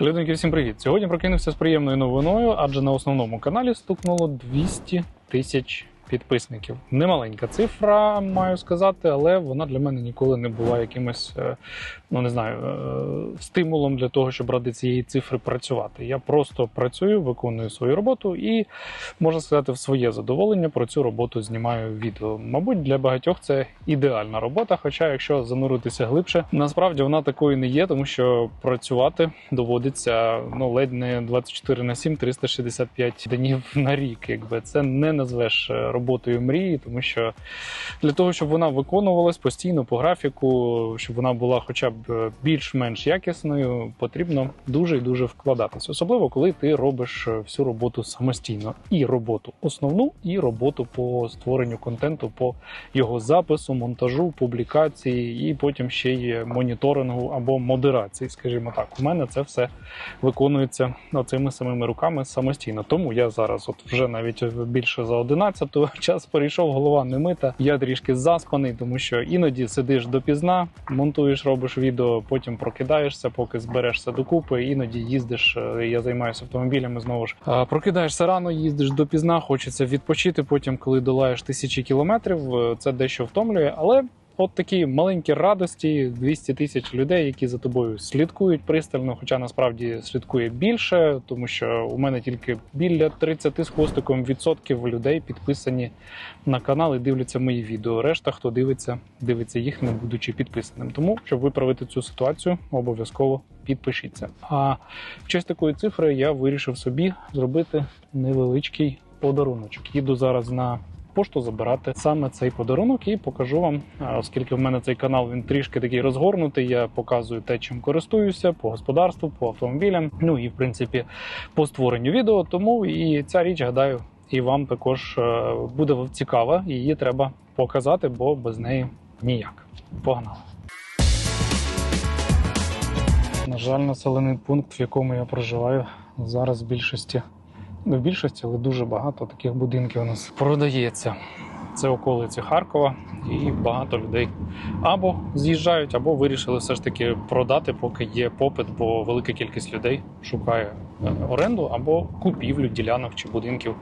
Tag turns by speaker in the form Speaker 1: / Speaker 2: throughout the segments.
Speaker 1: Людинки, всім привіт! Сьогодні прокинувся з приємною новиною, адже на основному каналі стукнуло 200 тисяч підписників. Немаленька цифра, маю сказати, але вона для мене ніколи не була якимось, е, ну не знаю, е, стимулом для того, щоб ради цієї цифри працювати. Я просто працюю, виконую свою роботу і можна сказати, в своє задоволення про цю роботу знімаю відео. Мабуть, для багатьох це ідеальна робота. Хоча, якщо зануритися глибше, насправді вона такою не є, тому що працювати доводиться ну ледь не 24 на 7, 365 днів на рік. Якби це не назвеш е, роботою мрії, тому що для того, щоб вона виконувалась постійно по графіку, щоб вона була хоча б е, більш-менш якісною, потрібно дуже і дуже вкладатися. Особливо коли ти робиш е, всю роботу самостійно, і роботу основну, і роботу по створенню контенту, по його запису, монтажу, публікації, і потім ще й моніторингу або модерації. Скажімо так, у мене це все виконується цими самими руками самостійно. Тому я зараз, от вже навіть більше за 11 час перейшов, голова не мита. Я трішки заспаний, тому що іноді сидиш допізна, монтуєш, робиш відео, потім прокидаєшся, поки зберешся докупи. Іноді їздиш. е, Я займаюся автомобілями знову ж. Прокидаєшся рано, їздиш допізна, хочеться відпочити. Потім, коли долаєш тисячі кілометрів, е, це дещо втомлює, але. От такі маленькі радості, 200 тисяч людей, які за тобою слідкують пристально, хоча насправді слідкує більше, тому що у мене тільки біля 30 з хвостиком відсотків людей підписані на канал і дивляться мої відео. Решта, хто дивиться, дивиться їх, не будучи підписаним. Тому, щоб виправити цю ситуацію, обов'язково підпишіться. А в честь такої цифри я вирішив собі зробити невеличкий подаруночок. Їду зараз на пошту забирати саме цей подарунок і покажу вам, оскільки в мене цей канал він трішки такий розгорнутий. Я показую те, чим користуюся по господарству, по автомобілям. Ну і в принципі по створенню відео. Тому і ця річ, гадаю, і вам також е, буде цікава. Її треба показати, бо без неї ніяк. Погнали. На жаль, населений пункт, в якому я проживаю, зараз в більшості в більшості, але дуже багато таких будинків у нас продається. Це околиці Харкова, і багато людей або з'їжджають, або вирішили все ж таки продати, поки є попит, бо велика кількість людей шукає е, оренду або купівлю ділянок чи будинків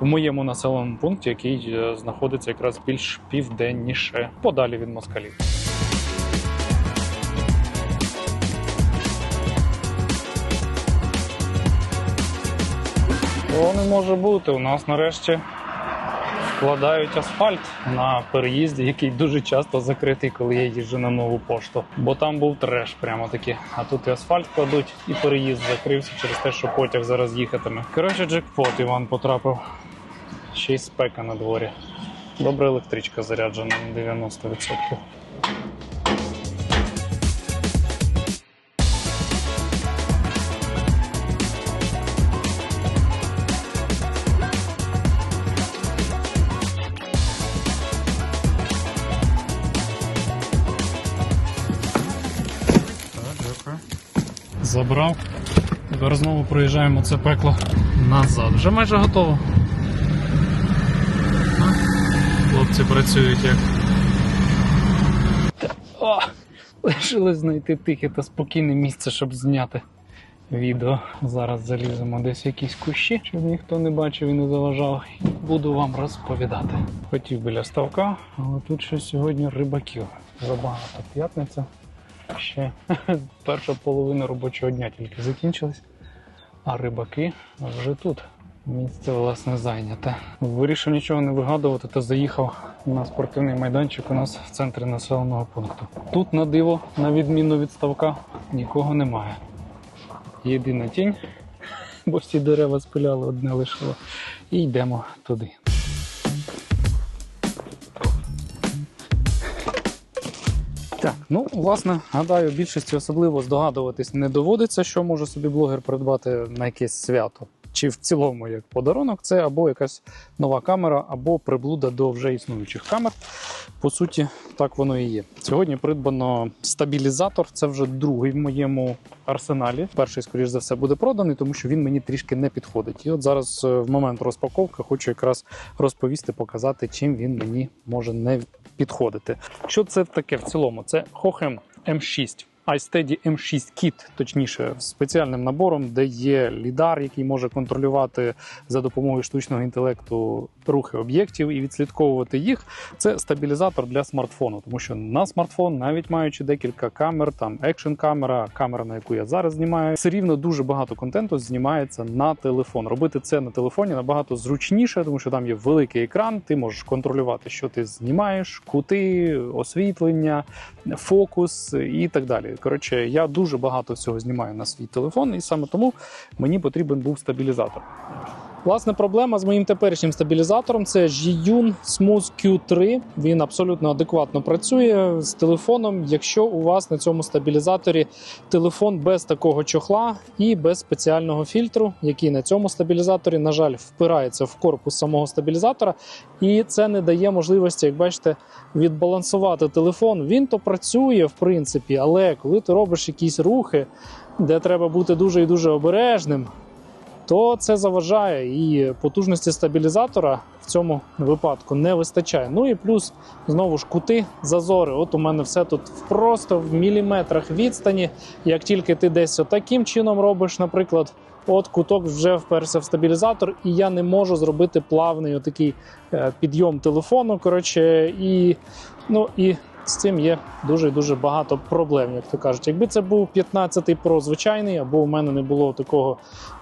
Speaker 1: в моєму населеному пункті, який е, знаходиться якраз більш південніше, подалі від москалів. Того не може бути. У нас нарешті вкладають асфальт на переїзді, який дуже часто закритий, коли я їжджу на нову пошту. Бо там був треш прямо таки. А тут і асфальт кладуть, і переїзд закрився через те, що потяг зараз їхатиме. Коротше, джекпот Іван потрапив. Ще й спека на дворі. Добра електричка заряджена на 90%. Забрав. Тепер знову проїжджаємо це пекло назад. Вже майже готово. Хлопці працюють як. О! Лишилось знайти тихе та спокійне місце, щоб зняти відео. Зараз заліземо десь в якісь кущі, щоб ніхто не бачив і не заважав. Буду вам розповідати. Хотів біля ставка, але тут ще сьогодні рибаків. Забагато п'ятниця. Ще перша половина робочого дня тільки закінчилась, а рибаки вже тут. Місце власне зайняте. Вирішив нічого не вигадувати та заїхав на спортивний майданчик у нас в центрі населеного пункту. Тут на диво, на відміну від ставка, нікого немає. Єдина тінь, бо всі дерева спиляли, одне лишило. І йдемо туди. Так, ну власне, гадаю, більшості особливо здогадуватись не доводиться, що може собі блогер придбати на якесь свято. Чи в цілому як подарунок, це або якась нова камера, або приблуда до вже існуючих камер. По суті, так воно і є. Сьогодні придбано стабілізатор. Це вже другий в моєму арсеналі. Перший, скоріш за все, буде проданий, тому що він мені трішки не підходить. І от зараз, е, в момент розпаковки, хочу якраз розповісти, показати, чим він мені може не підходити. Що це таке в цілому? Це Хохем M6. iSteady M6 Kit, точніше, спеціальним набором, де є лідар, який може контролювати за допомогою штучного інтелекту рухи об'єктів і відслідковувати їх. Це стабілізатор для смартфону, тому що на смартфон, навіть маючи декілька камер, там екшн камера, камера, на яку я зараз знімаю, все рівно дуже багато контенту знімається на телефон. Робити це на телефоні набагато зручніше, тому що там є великий екран. Ти можеш контролювати, що ти знімаєш, кути, освітлення, фокус і так далі. Коротше, я дуже багато всього знімаю на свій телефон, і саме тому мені потрібен був стабілізатор. Власне, проблема з моїм теперішнім стабілізатором це Jiyun Smooth Q3. Він абсолютно адекватно працює з телефоном, якщо у вас на цьому стабілізаторі телефон без такого чохла і без спеціального фільтру, який на цьому стабілізаторі, на жаль, впирається в корпус самого стабілізатора, і це не дає можливості, як бачите, відбалансувати телефон. Він то працює, в принципі, але коли ти робиш якісь рухи, де треба бути дуже і дуже обережним то це заважає і потужності стабілізатора в цьому випадку не вистачає. Ну і плюс знову ж кути, зазори. От у мене все тут просто в міліметрах відстані. Як тільки ти десь отаким чином робиш, наприклад, от куток вже вперся в стабілізатор, і я не можу зробити плавний отакий е, підйом телефону. Коротше, і ну і. З цим є дуже дуже багато проблем, як то кажуть. Якби це був 15-й Pro звичайний, або у мене не було такого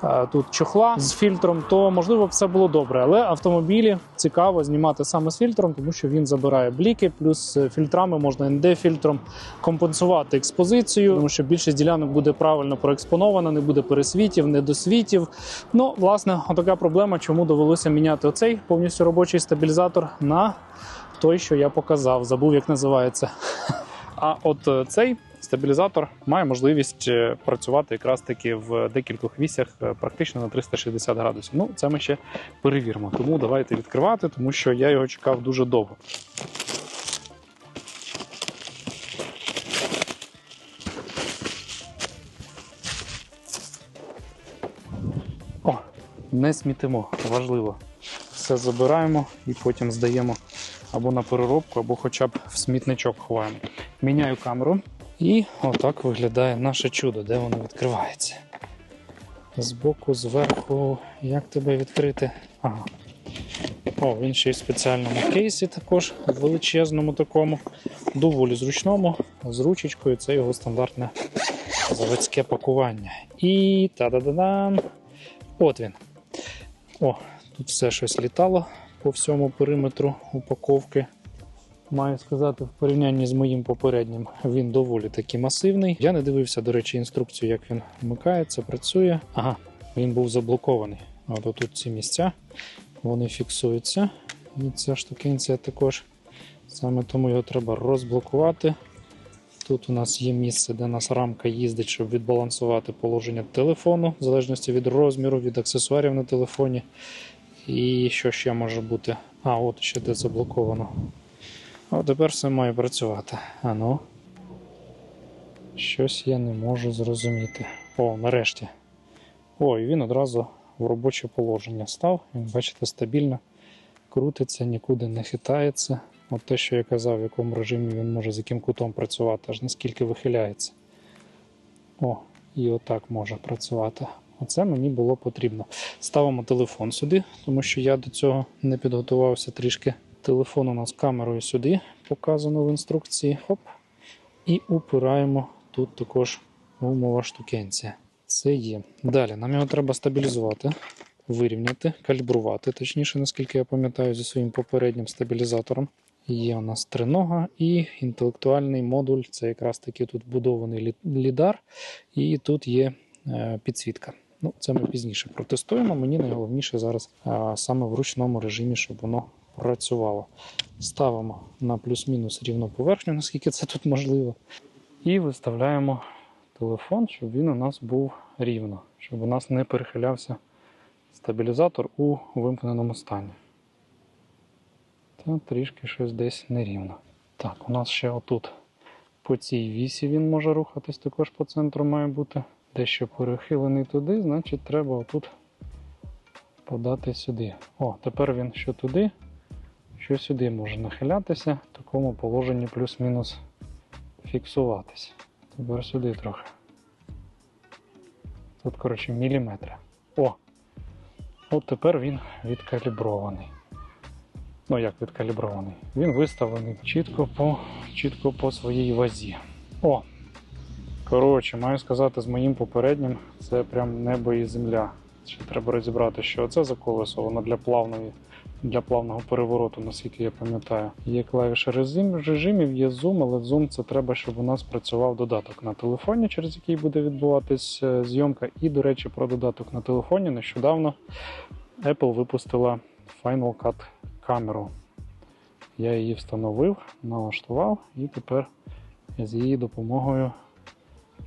Speaker 1: а, тут чохла з фільтром, то можливо б все було добре. Але автомобілі цікаво знімати саме з фільтром, тому що він забирає бліки, плюс е, фільтрами можна ND-фільтром компенсувати експозицію, тому що більшість ділянок буде правильно проекспонована, не буде пересвітів, недосвітів. Ну, власне, отака проблема, чому довелося міняти оцей повністю робочий стабілізатор на той, що я показав, забув, як називається. А от е, цей стабілізатор має можливість е, працювати якраз таки в декількох вісях е, практично на 360 градусів. Ну, це ми ще перевіримо. Тому давайте відкривати, тому що я його чекав дуже довго. О, не смітимо, важливо. Все забираємо і потім здаємо або на переробку, або хоча б в смітничок ховаємо. Міняю камеру, і отак виглядає наше чудо, де воно відкривається. Збоку, зверху, як тебе відкрити? Ага. О, він ще й в спеціальному кейсі, також величезному такому, доволі зручному, з ручечкою. Це його стандартне заводське пакування. І та-да-да-дам! От він. О, тут все щось літало по всьому периметру упаковки. Маю сказати, в порівнянні з моїм попереднім він доволі таки масивний. Я не дивився, до речі, інструкцію, як він вмикається, працює. Ага, він був заблокований. От тут ці місця вони фіксуються. І ця штукенція також. Саме тому його треба розблокувати. Тут у нас є місце, де нас рамка їздить, щоб відбалансувати положення телефону, в залежності від розміру, від аксесуарів на телефоні. І що ще може бути? А, от ще де заблоковано. А тепер все має працювати. А ну. Щось я не можу зрозуміти. О, нарешті. О, і він одразу в робоче положення став. Він, бачите, стабільно крутиться, нікуди не хитається. От те, що я казав, в якому режимі він може з яким кутом працювати, аж наскільки вихиляється. О, і отак може працювати. Оце мені було потрібно. Ставимо телефон сюди, тому що я до цього не підготувався трішки. Телефон у нас камерою сюди показано в інструкції. Хоп. І упираємо тут також умова штукенція. Це є. Далі нам його треба стабілізувати, вирівняти, калібрувати, точніше, наскільки я пам'ятаю, зі своїм попереднім стабілізатором. Є у нас тринога і інтелектуальний модуль. Це якраз таки тут будований лідар, і тут є е, підсвітка. Ну, Це ми пізніше протестуємо. Мені найголовніше зараз а, саме в ручному режимі, щоб воно працювало. Ставимо на плюс-мінус рівну поверхню, наскільки це тут можливо. І виставляємо телефон, щоб він у нас був рівно, щоб у нас не перехилявся стабілізатор у вимкненому стані. Та трішки щось десь нерівно. Так, у нас ще отут по цій вісі він може рухатись, також по центру має бути дещо перехилений туди, значить треба отут подати сюди. О, тепер він що туди, що сюди може нахилятися, в такому положенні плюс-мінус фіксуватися. Тепер сюди трохи. Тут, коротше, міліметри. О! От тепер він відкалібрований. Ну, як відкалібрований? Він виставлений чітко по, чітко по своїй вазі. О! Коротше, маю сказати, з моїм попереднім це прям небо і земля. Ще треба розібрати, що це за колесо, воно для плавної, для плавного перевороту, наскільки я пам'ятаю. Є клавіша режим, режимів, є зум, але зум це треба, щоб у нас працював додаток на телефоні, через який буде відбуватись е, зйомка. І, до речі, про додаток на телефоні нещодавно Apple випустила Final Cut камеру. Я її встановив, налаштував, і тепер з її допомогою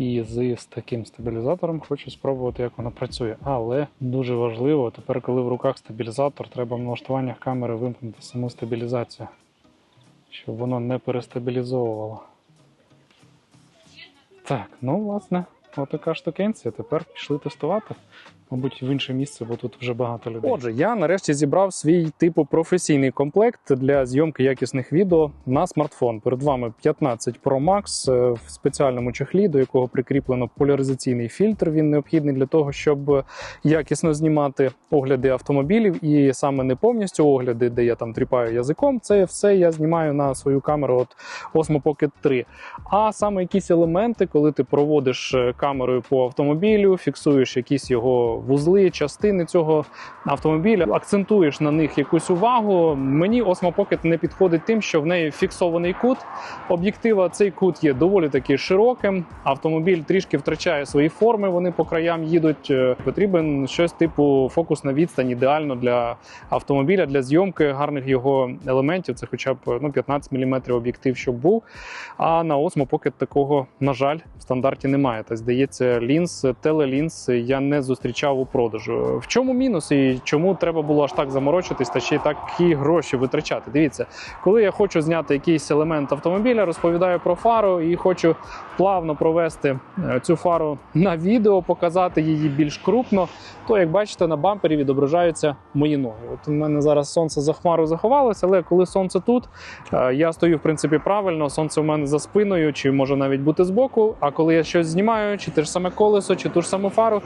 Speaker 1: і з, таким стабілізатором хочу спробувати, як воно працює. Але дуже важливо, тепер, коли в руках стабілізатор, треба в налаштуваннях камери вимкнути саму стабілізацію, щоб воно не перестабілізовувало. Так, ну власне, отака штукенція. Тепер пішли тестувати. Мабуть, в інше місце, бо тут вже багато людей. Отже, я нарешті зібрав свій типу професійний комплект для зйомки якісних відео на смартфон. Перед вами 15 Pro Max е, в спеціальному чехлі, до якого прикріплено поляризаційний фільтр. Він необхідний для того, щоб якісно знімати огляди автомобілів, і саме не повністю огляди, де я там тріпаю язиком. Це все я знімаю на свою камеру от Osmo Pocket 3. А саме якісь елементи, коли ти проводиш е, камерою по автомобілю, фіксуєш якісь його вузли, частини цього автомобіля, акцентуєш на них якусь увагу. Мені Osmo Pocket не підходить тим, що в неї фіксований кут об'єктива. Цей кут є доволі таки широким. Автомобіль трішки втрачає свої форми. Вони по краям їдуть. Е, Потрібен щось типу фокус на відстань, ідеально для автомобіля, для зйомки гарних його елементів. Це хоча б ну 15 мм об'єктив, щоб був. А на Osmo Pocket такого, на жаль, в стандарті немає. Та здається, лінз, телелінз я не зустрічав у продажу. В чому мінус і чому треба було аж так заморочитись та ще й такі гроші витрачати? Дивіться, коли я хочу зняти якийсь елемент автомобіля, розповідаю про фару і хочу плавно провести е, цю фару на відео, показати її більш крупно. То, як бачите, на бампері відображаються мої ноги. От у мене зараз сонце за хмару заховалося, але коли сонце тут, е, я стою в принципі правильно. Сонце у мене за спиною, чи може навіть бути збоку. А коли я щось знімаю, чи те ж саме колесо, чи ту ж саму фару,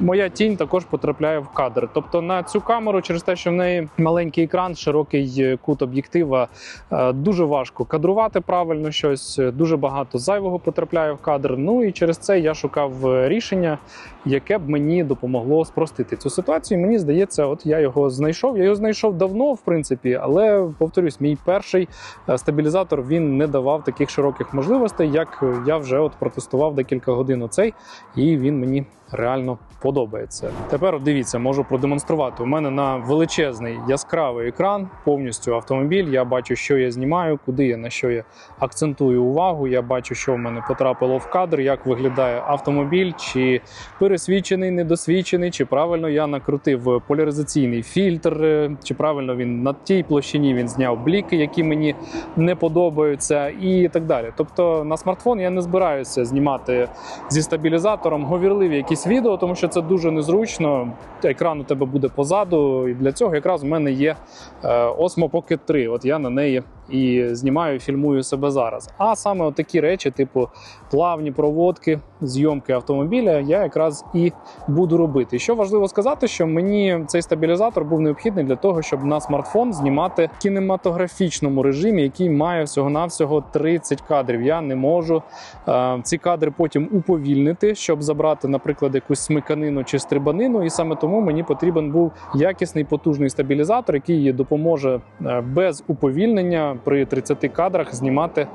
Speaker 1: моя тінь також потрапляє в кадр. Тобто на цю камеру, через те, що в неї маленький екран, широкий е, кут об'єктива, е, дуже важко кадрувати правильно щось, е, дуже багато зайвого потрапляє в кадр. Ну і через це я шукав рішення, яке б мені допомогло спростити цю ситуацію. Мені здається, от я його знайшов. Я його знайшов давно, в принципі, але повторюсь, мій перший стабілізатор він не давав таких широких можливостей, як я вже от протестував декілька годин оцей, і він мені реально подобається. Тепер дивіться, можу продемонструвати. У мене на величезний яскравий екран, повністю автомобіль. Я бачу, що я знімаю, куди я на що я акцентую увагу. Я бачу, що в мене потрапило в кадр, як виглядає автомобіль, чи пересвідчений, недосвідчений, чи правильно я накрутив поляризаційний фільтр, е, чи правильно він на тій площині він зняв бліки, які мені не подобаються, і так далі. Тобто на смартфон я не збираюся знімати зі стабілізатором говірливі якісь відео, тому що це дуже незручно. Екран у тебе буде позаду, і для цього якраз у мене є е, Osmo Pocket 3. От я на неї і знімаю, фільмую себе зараз. А саме такі речі, типу плавні проводки, зйомки автомобіля, я якраз і буду робити. Що важливо сказати, що мені цей стабілізатор був необхідний для того, щоб на смартфон знімати в кінематографічному режимі, який має всього-навсього 30 кадрів. Я не можу е, ці кадри потім уповільнити, щоб забрати, наприклад, якусь смиканину чи стрибанину. І саме тому мені потрібен був якісний потужний стабілізатор, який допоможе е, без уповільнення при 30 кадрах знімати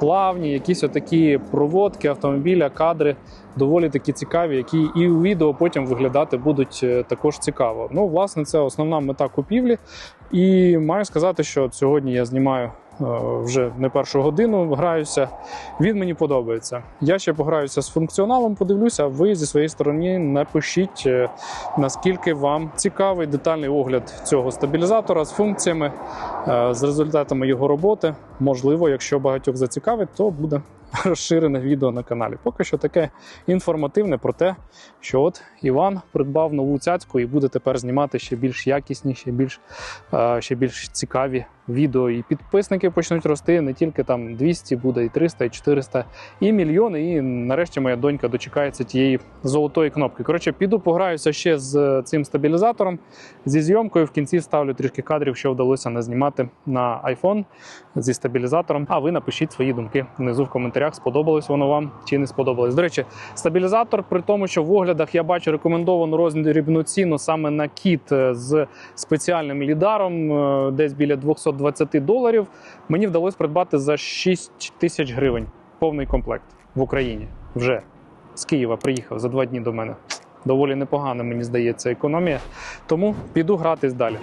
Speaker 1: плавні, якісь отакі проводки автомобіля, кадри доволі такі цікаві, які і у відео потім виглядати будуть е, також цікаво. Ну, власне, це основна мета купівлі. І маю сказати, що сьогодні я знімаю. Е, Вже не першу годину граюся. Він мені подобається. Я ще пограюся з функціоналом, подивлюся. Ви зі своєї сторони напишіть, е, наскільки вам цікавий детальний огляд цього стабілізатора з функціями, е, з результатами його роботи. Можливо, якщо багатьох зацікавить, то буде розширене відео на каналі. Поки що таке інформативне про те, що от Іван придбав нову цяцьку і буде тепер знімати ще більш якісні, ще більш, ще більш цікаві відео і підписники почнуть рости. Не тільки там 200, буде і 300, і 400, і мільйони. І нарешті моя донька дочекається тієї золотої кнопки. Коротше, піду пограюся ще з цим стабілізатором, зі зйомкою. В кінці ставлю трішки кадрів, що вдалося назнімати на iPhone зі стабілізатором. А ви напишіть свої думки внизу в коментарях, сподобалось воно вам чи не сподобалось. До речі, стабілізатор, при тому, що в оглядах я бачу рекомендовану роздрібну ціну саме на кіт е, з спеціальним лідаром, е, десь біля 220 доларів. Мені вдалося придбати за 6 тисяч гривень повний комплект в Україні. Вже з Києва приїхав за два дні до мене. Доволі непогана, мені здається, економія. Тому піду гратись далі.